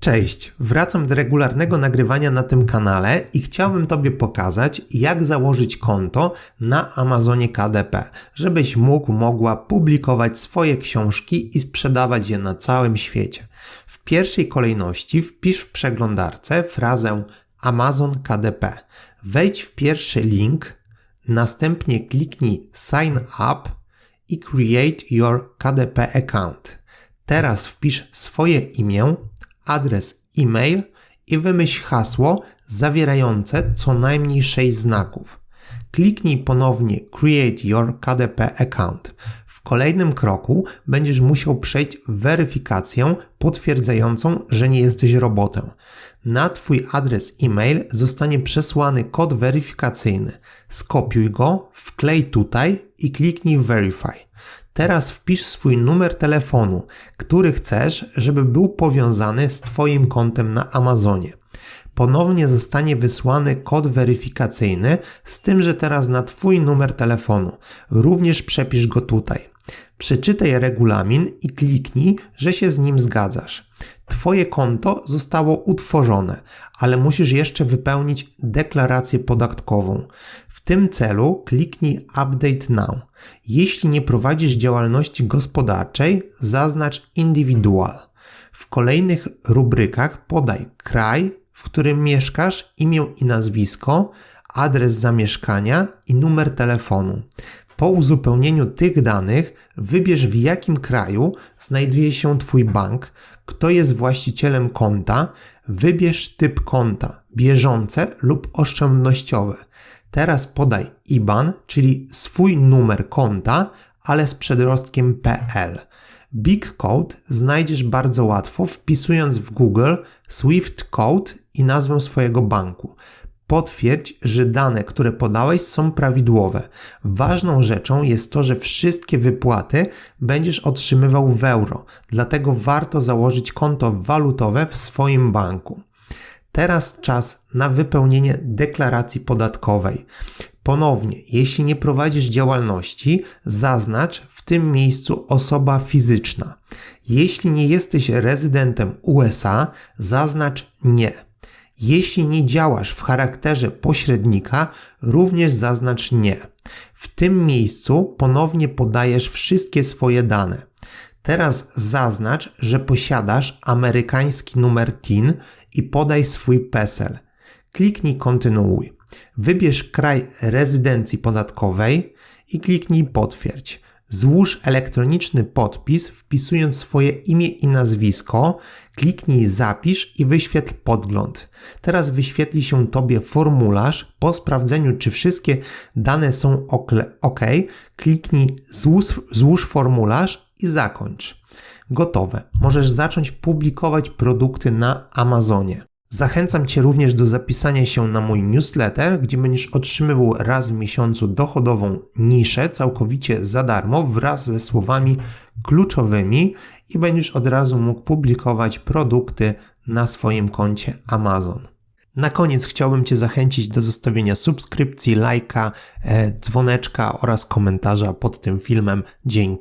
Cześć, wracam do regularnego nagrywania na tym kanale i chciałbym Tobie pokazać, jak założyć konto na Amazonie KDP, żebyś mógł, mogła publikować swoje książki i sprzedawać je na całym świecie. W pierwszej kolejności wpisz w przeglądarce frazę Amazon KDP. Wejdź w pierwszy link, następnie kliknij Sign Up i Create Your KDP Account. Teraz wpisz swoje imię, adres e-mail i wymyśl hasło zawierające co najmniej 6 znaków. Kliknij ponownie Create Your KDP Account. W kolejnym kroku będziesz musiał przejść weryfikację potwierdzającą, że nie jesteś robotem. Na Twój adres e-mail zostanie przesłany kod weryfikacyjny. Skopiuj go, wklej tutaj i kliknij Verify. Teraz wpisz swój numer telefonu, który chcesz, żeby był powiązany z Twoim kontem na Amazonie. Ponownie zostanie wysłany kod weryfikacyjny, z tym, że teraz na Twój numer telefonu. Również przepisz go tutaj. Przeczytaj regulamin i kliknij, że się z nim zgadzasz. Twoje konto zostało utworzone, ale musisz jeszcze wypełnić deklarację podatkową. W tym celu kliknij Update Now. Jeśli nie prowadzisz działalności gospodarczej, zaznacz Individual. W kolejnych rubrykach podaj kraj, w którym mieszkasz, imię i nazwisko, adres zamieszkania i numer telefonu. Po uzupełnieniu tych danych wybierz w jakim kraju znajduje się Twój bank, kto jest właścicielem konta, wybierz typ konta bieżące lub oszczędnościowe. Teraz podaj IBAN, czyli swój numer konta, ale z przedrostkiem PL. Big Code znajdziesz bardzo łatwo wpisując w Google Swift Code i nazwę swojego banku. Potwierdź, że dane, które podałeś są prawidłowe. Ważną rzeczą jest to, że wszystkie wypłaty będziesz otrzymywał w euro, dlatego warto założyć konto walutowe w swoim banku. Teraz czas na wypełnienie deklaracji podatkowej. Ponownie, jeśli nie prowadzisz działalności, zaznacz w tym miejscu osoba fizyczna. Jeśli nie jesteś rezydentem USA, zaznacz nie. Jeśli nie działasz w charakterze pośrednika, również zaznacz nie. W tym miejscu ponownie podajesz wszystkie swoje dane. Teraz zaznacz, że posiadasz amerykański numer TIN i podaj swój PESEL. Kliknij kontynuuj. Wybierz kraj rezydencji podatkowej i kliknij potwierdź. Złóż elektroniczny podpis wpisując swoje imię i nazwisko, kliknij zapisz i wyświetl podgląd. Teraz wyświetli się Tobie formularz. Po sprawdzeniu, czy wszystkie dane są OK, kliknij złóż, złóż formularz i zakończ. Gotowe. Możesz zacząć publikować produkty na Amazonie. Zachęcam Cię również do zapisania się na mój newsletter, gdzie będziesz otrzymywał raz w miesiącu dochodową niszę całkowicie za darmo wraz ze słowami kluczowymi i będziesz od razu mógł publikować produkty na swoim koncie Amazon. Na koniec chciałbym Cię zachęcić do zostawienia subskrypcji, lajka, e, dzwoneczka oraz komentarza pod tym filmem. Dzięki.